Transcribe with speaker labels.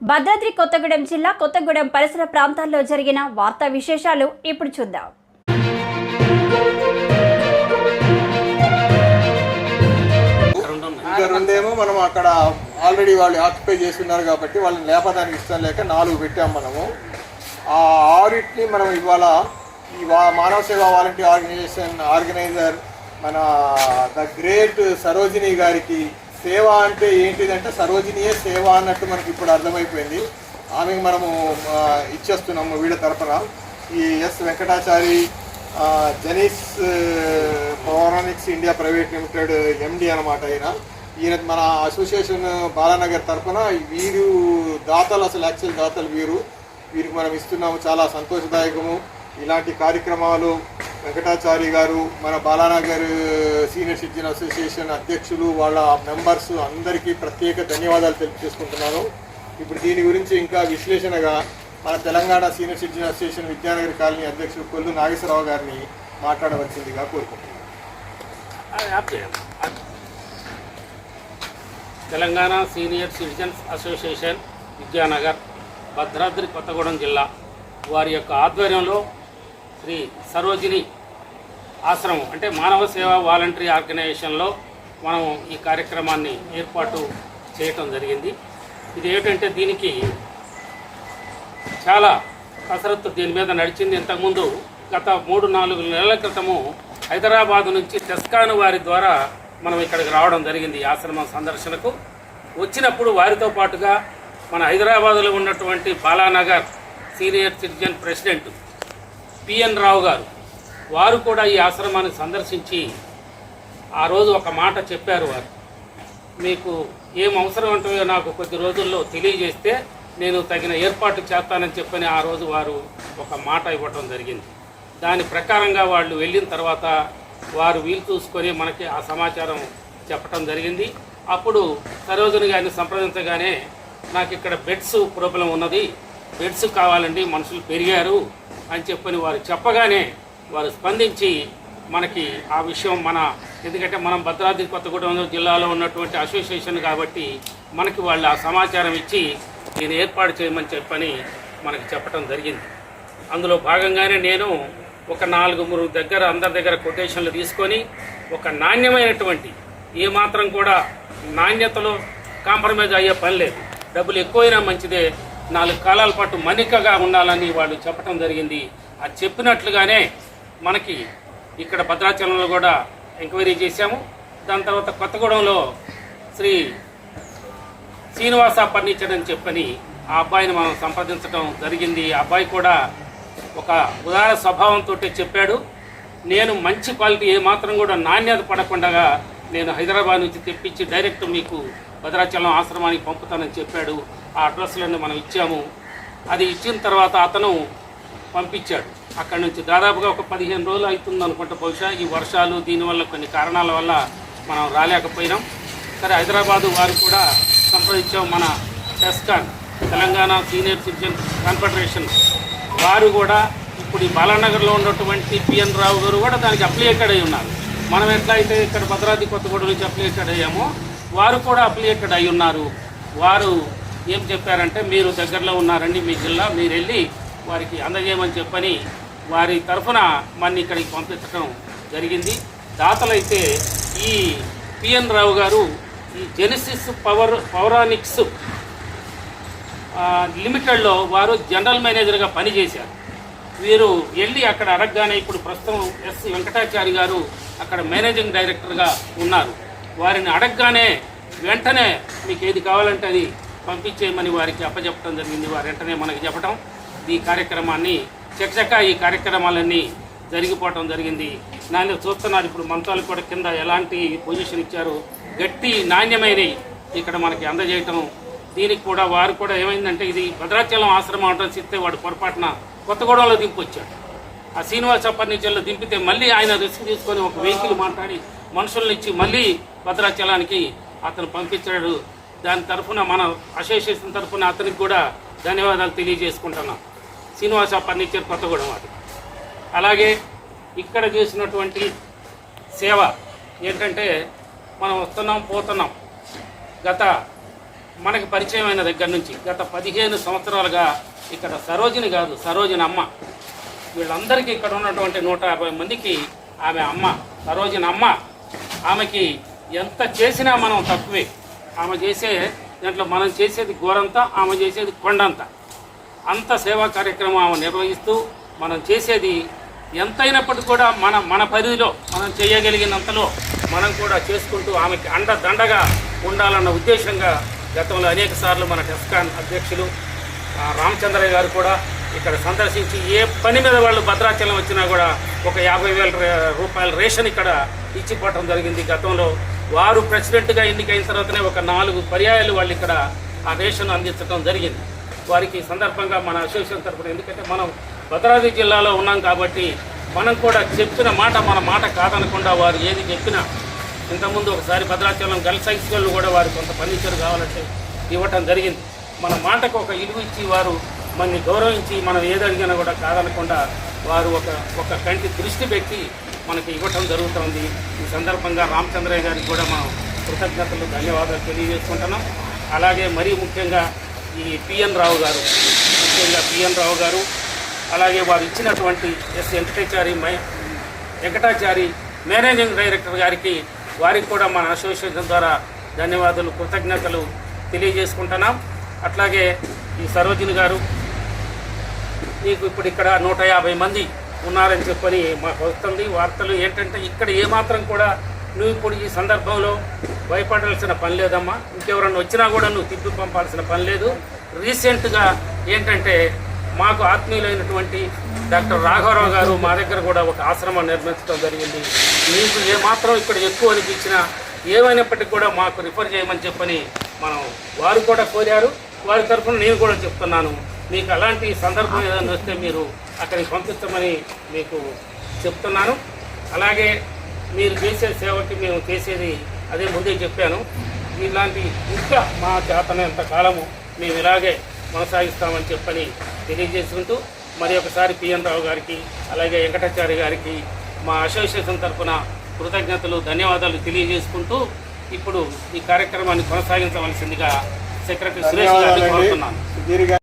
Speaker 1: భద్రాద్రి కొత్తగూడెం జిల్లా కొత్తగూడెం పరిసర ప్రాంతాల్లో జరిగిన వార్తా విశేషాలు ఇప్పుడు చూద్దాం.
Speaker 2: ఇంకా రెండేమో మనం అక్కడ ఆల్రెడీ వాళ్ళు ఆక్యుపై చేస్తున్నారు కాబట్టి వాళ్ళని లేపడానికి ఇష్టం లేక నాలుగు పెట్టాం మనము. ఆ ఆరిట్ని మనం ఇవాళ ఈ Manava Seva volunteer organisation organiser మన ద గ్రేట్ సరోజిని గారికి సేవ అంటే ఏంటిదంటే సరోజినియే సేవ అన్నట్టు మనకి ఇప్పుడు అర్థమైపోయింది. ఆమెకు మనము ఇచ్చేస్తున్నాము వీళ్ళ తరఫున ఈ ఎస్ వెంకటాచారి జనీస్ పౌరాణిక్స్ పౌరానిక్స్ ఇండియా ప్రైవేట్ లిమిటెడ్ ఎండి అనమాట ఆయన ఈయన మన అసోసియేషన్ బాలానగర్ తరఫున వీరు దాతలు అసలు యాక్చువల్ దాతలు వీరు. వీరికి మనం ఇస్తున్నాము చాలా సంతోషదాయకము. ఇలాంటి కార్యక్రమాలు వెంకటాచారి గారు మన బాలానగర్ సీనియర్ సిటిజన్ అసోసియేషన్ అధ్యక్షులు వాళ్ళ మెంబర్స్ అందరికీ ప్రత్యేక ధన్యవాదాలు తెలియజేసుకుంటున్నాను. ఇప్పుడు దీని గురించి ఇంకా విశ్లేషణగా మన Telangana senior citizen association Vidyanagar colony అధ్యక్షుడు కొల్లు నాగేశ్వరరావు గారిని మాట్లాడవలసిందిగా కోరుకుంటున్నాను.
Speaker 3: Telangana senior citizens association Vidyanagar Bhadradri Kothagudem జిల్లా వారి యొక్క ఆధ్వర్యంలో శ్రీ సరోజిని ఆశ్రమం అంటే మానవ సేవా వాలంటరీ ఆర్గనైజేషన్లో మనం ఈ కార్యక్రమాన్ని ఏర్పాటు చేయటం జరిగింది. ఇది ఏమిటంటే దీనికి చాలా కసరత్తు దీని మీద నడిచింది. ఇంతకుముందు గత మూడు నాలుగు నెలల క్రితము హైదరాబాద్ నుంచి టెస్కాను వారి ద్వారా మనం ఇక్కడికి రావడం జరిగింది ఈ ఆశ్రమం సందర్శనకు. వచ్చినప్పుడు వారితో పాటుగా మన హైదరాబాద్లో ఉన్నటువంటి Balanagar senior citizen president P N Rao గారు. వారు కూడా ఈ ఆశ్రమాన్ని సందర్శించి ఆ రోజు ఒక మాట చెప్పారు వారు. మీకు ఏం అవసరం ఉంటుందో నాకు కొద్ది రోజుల్లో తెలియజేస్తే నేను తగిన ఏర్పాటు చేస్తానని చెప్పని ఆ రోజు వారు ఒక మాట ఇవ్వటం జరిగింది. దాని ప్రకారంగా వాళ్ళు వెళ్ళిన తర్వాత వారు వీలు చూసుకొని మనకి ఆ సమాచారం చెప్పటం జరిగింది. అప్పుడు సరోజని గారిని సంప్రదించగానే నాకు ఇక్కడ బెడ్స్ ప్రాబ్లం ఉన్నది. బెడ్స్ కావాలండి మనుషులు పెరిగారు అని చెప్పని వారు చెప్పగానే వారు స్పందించి మనకి ఆ విషయం మన ఎందుకంటే మనం భద్రాద్రి కొత్తగూడెం జిల్లాలో ఉన్నటువంటి అసోసియేషన్ కాబట్టి మనకి వాళ్ళు ఆ సమాచారం ఇచ్చి దీన్ని ఏర్పాటు చేయమని చెప్పని మనకి చెప్పడం జరిగింది. అందులో భాగంగానే నేను ఒక నాలుగు మూడు దగ్గర అందరి దగ్గర కొటేషన్లు తీసుకొని ఒక నాణ్యమైనటువంటి ఏ మాత్రం కూడా నాణ్యతలో కాంప్రమైజ్ అయ్యే పని లేదు. డబ్బులు ఎక్కువైనా మంచిదే నాలుగు కాలాల పాటు మన్నికగా ఉండాలని వాళ్ళు చెప్పడం జరిగింది. అది చెప్పినట్లుగానే మనకి ఇక్కడ భద్రాచలంలో కూడా ఎంక్వైరీ చేశాము. దాని తర్వాత కొత్తగూడెంలో శ్రీ శ్రీనివాస ఫర్నిచర్ అని చెప్పని ఆ అబ్బాయిని మనం సంప్రదించడం జరిగింది. ఆ అబ్బాయి కూడా ఒక ఉదార స్వభావంతో చెప్పాడు. నేను మంచి క్వాలిటీ ఏమాత్రం కూడా నాణ్యత పడకుండా నేను హైదరాబాద్ నుంచి తెప్పించి డైరెక్ట్ మీకు భద్రాచలం ఆశ్రమానికి పంపుతానని చెప్పాడు. ఆ అడ్రస్లన్నీ మనం ఇచ్చాము. అది ఇచ్చిన తర్వాత అతను పంపించాడు. అక్కడి నుంచి దాదాపుగా ఒక పదిహేను రోజులు అవుతుంది అనుకుంటా. బహుశా ఈ వర్షాలు దీనివల్ల కొన్ని కారణాల వల్ల మనం రాలేకపోయినాం. సరే హైదరాబాదు వారు కూడా సంప్రదించాం మన TESCON Telangana senior citizen confederation వారు కూడా ఇప్పుడు ఈ బాలానగర్లో ఉన్నటువంటి పిఎన్ రావు గారు కూడా దానికి అప్లికేటెడ్ అయి ఉన్నారు. మనం ఎట్లా అయితే ఇక్కడ భద్రాద్రి కొత్తగూడెం నుంచి అప్లికేటెడ్ అయ్యామో వారు కూడా అఫిలియేటెడ్ అయి ఉన్నారు. వారు ఏం చెప్పారంటే మీరు దగ్గరలో ఉన్నారండి మీ జిల్లా మీరు వెళ్ళి వారికి అందజేయమని చెప్పని వారి తరఫున మన ఇక్కడికి పంపించడం జరిగింది. దాతలైతే ఈ పిఎన్ రావు గారు ఈ జెనిసిస్ పవర్ పౌరానిక్స్ లిమిటెడ్లో వారు జనరల్ మేనేజర్గా పనిచేశారు. వీరు వెళ్ళి అక్కడ అడగగానే ఇప్పుడు ప్రస్తుతం ఎస్. వెంకటాచారి గారు అక్కడ మేనేజింగ్ డైరెక్టర్గా ఉన్నారు. వారిని అడగగానే వెంటనే మీకు ఏది కావాలంటే అది పంపించేయమని వారికి అప్పచెప్పడం జరిగింది. వారు వెంటనే మనకి చెప్పడం ఈ కార్యక్రమాన్ని చకచక ఈ కార్యక్రమాలన్నీ జరిగిపోవటం జరిగింది. నాణ్యత చూస్తున్నారు ఇప్పుడు మంచాలు కూడా కింద ఎలాంటి పొజిషన్ ఇచ్చారు. గట్టి నాణ్యమైనవి ఇక్కడ మనకి అందజేయటం. దీనికి కూడా వారు కూడా ఏమైందంటే ఇది భద్రాచలం ఆశ్రమం అవడం చెప్తే వాడు పొరపాటున కొత్తగూడెంలో దింపొచ్చాడు. ఆ శ్రీనివాస ఫర్నిచర్లో దింపితే మళ్ళీ ఆయన రిస్క్ తీసుకొని ఒక వెహికల్ మాట్లాడి మనుషుల్నిచ్చి ఇచ్చి మళ్ళీ భద్రాచలానికి అతను పంపించాడు. దాని తరఫున మన అసోసియేషన్ తరఫున అతనికి కూడా ధన్యవాదాలు తెలియజేసుకుంటున్నాం. శ్రీనివాస ఫర్నిచర్ కొత్తగూడెం అది. అలాగే ఇక్కడ చేసినటువంటి సేవ ఏంటంటే మనం వస్తున్నాం పోతున్నాం. గత మనకి పరిచయమైన దగ్గర నుంచి గత పదిహేను సంవత్సరాలుగా ఇక్కడ సరోజిని కాదు సరోజిని అమ్మ. వీళ్ళందరికీ ఇక్కడ ఉన్నటువంటి నూట యాభై మందికి ఆమె అమ్మ సరోజిని అమ్మ. ఆమెకి ఎంత చేసినా మనం తక్కువే. ఆమె చేసే దాంట్లో మనం చేసేది ఘోరంతా ఆమె చేసేది కొండంతా. అంత సేవా కార్యక్రమం ఆమె నిర్వహిస్తూ మనం చేసేది ఎంతైనప్పటికీ కూడా మన మన పరిధిలో మనం చేయగలిగినంతలో మనం కూడా చేసుకుంటూ ఆమెకి అండ దండగా ఉండాలన్న ఉద్దేశంగా గతంలో అనేక సార్లు మన టెస్కాన్ అధ్యక్షులు రామచంద్రయ్య గారు కూడా ఇక్కడ సందర్శించి ఏ పని మీద వాళ్ళు భద్రాచలం వచ్చినా కూడా ఒక యాభై వేల రూపాయల రేషన్ ఇక్కడ ఇచ్చిపోవటం జరిగింది గతంలో. వారు ప్రెసిడెంట్గా ఎన్నికైన తర్వాతనే ఒక నాలుగు పర్యాయాలు వాళ్ళు ఇక్కడ ఆ రేషన్ అందించడం జరిగింది. వారికి సందర్భంగా మన అసోసియేషన్ తరఫున ఎందుకంటే మనం భద్రాద్రి జిల్లాలో ఉన్నాం కాబట్టి మనం కూడా చెప్పిన మాట మన మాట కాదనకుండా వారు ఏది చెప్పినా ఇంతకుముందు ఒకసారి భద్రాచలం గర్ల్స్ హై స్కూల్ కూడా వారు కొంత ఫర్నిచర్ కావాలంటే ఇవ్వటం జరిగింది. మన మాటకు ఒక ఇలువ ఇచ్చి వారు మనని గౌరవించి మనం ఏది అడిగినా కూడా కాదనకుండా వారు ఒక ఒక కంటి దృష్టి పెట్టి మనకి ఇవ్వటం జరుగుతుంది. ఈ సందర్భంగా రామచంద్రయ్య గారికి కూడా మనం కృతజ్ఞతలు ధన్యవాదాలు తెలియజేసుకుంటున్నాం. అలాగే మరీ ముఖ్యంగా ఈ పిఎన్ రావు గారు ముఖ్యంగా పిఎన్ రావు గారు అలాగే వారు ఇచ్చినటువంటి S Venkatachari my Venkatachari managing director గారికి వారికి కూడా మన అసోసియేషన్ ద్వారా ధన్యవాదాలు కృతజ్ఞతలు తెలియజేసుకుంటున్నాం. అట్లాగే ఈ సరోజిని గారు మీకు ఇప్పుడు ఇక్కడ నూట యాభై మంది ఉన్నారని చెప్పని మాకు వస్తుంది. వార్తలు ఏంటంటే ఇక్కడ ఏమాత్రం కూడా నువ్వు ఇప్పుడు ఈ సందర్భంలో భయపడాల్సిన పని లేదమ్మా. ఇంకెవరన్నా వచ్చినా కూడా నువ్వు తిప్పి పంపాల్సిన పని లేదు. రీసెంట్గా ఏంటంటే మాకు ఆత్మీయులైనటువంటి డాక్టర్ రాఘవరావు గారు మా దగ్గర కూడా ఒక ఆశ్రమం నిర్మించడం జరిగింది. మీకు ఏమాత్రం ఇక్కడ ఎక్కువ అనిపించినా ఏమైనప్పటికీ కూడా మాకు రిఫర్ చేయమని చెప్పని మనం వారు కూడా కోరారు. వారి తరఫున నేను కూడా చెప్తున్నాను. మీకు అలాంటి సందర్భం ఏదైనా వస్తే మీరు అక్కడికి పంపించమని మీకు చెప్తున్నాను. అలాగే మీరు చేసే సేవకి మేము చేసేది అదే ముందే చెప్పాను. ఇలాంటి ఇంకా మా చేతనంత కాలము మేము ఇలాగే కొనసాగిస్తామని చెప్పని తెలియజేసుకుంటూ మరి ఒకసారి పిఎన్ రావు గారికి అలాగే వెంకటాచారి గారికి మా అసోసియేషన్ తరఫున కృతజ్ఞతలు ధన్యవాదాలు తెలియజేసుకుంటూ ఇప్పుడు ఈ కార్యక్రమాన్ని కొనసాగించవలసిందిగా సెక్రటరీ సురేష్ గారిని కోరుతున్నాను.